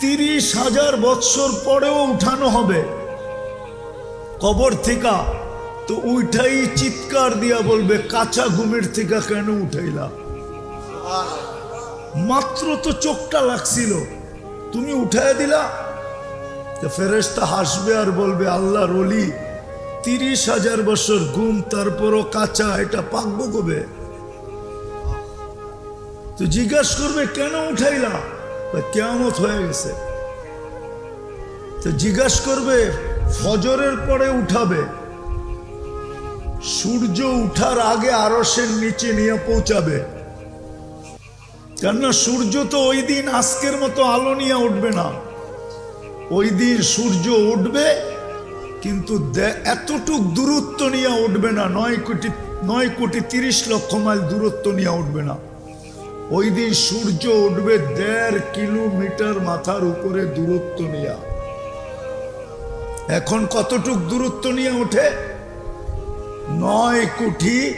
তিরিশ হাজার বৎসর পরেও উঠানো হবে। কবর থেকে তো উঠাই চিৎকার দিয়া বলবে, কাঁচা ঘুমের থেকে কেন উঠাইলা? মাত্র তো চোখটা লাগছিল। তুমি উঠায় দিলা? ফেরেস্তা হাসবে আর বলবে আল্লাহ রলি তিরিশ হাজার বছর ঘুম, তারপরও কাঁচা, এটা পাকবো কবে? তো জিজ্ঞাসা করবে, কেন উঠাইলা? কেমত হয়ে গেছে। তো জিজ্ঞাসা করবে, ফজরের পরে উঠাবে। সূর্য উঠার আগে আরসের নিচে নিয়ে পৌঁছাবে। কেননা সূর্য তো ওই দিন আজকের মতো আলো নিয়ে উঠবে না। ওই দিন সূর্য উঠবে, কিন্তু এতটুক দূরত্ব নিয়ে উঠবে না, নয় কোটি নয় কোটি তিরিশ লক্ষ মাইল দূরত্ব নিয়ে উঠবে না। ওই দিন সূর্য উঠবে দেড় কিলোমিটার মাথার উপরে দূরত্ব নিয়ে। এখন কতটুক দূরত্ব নিয়ে ওঠে? নয় কোটি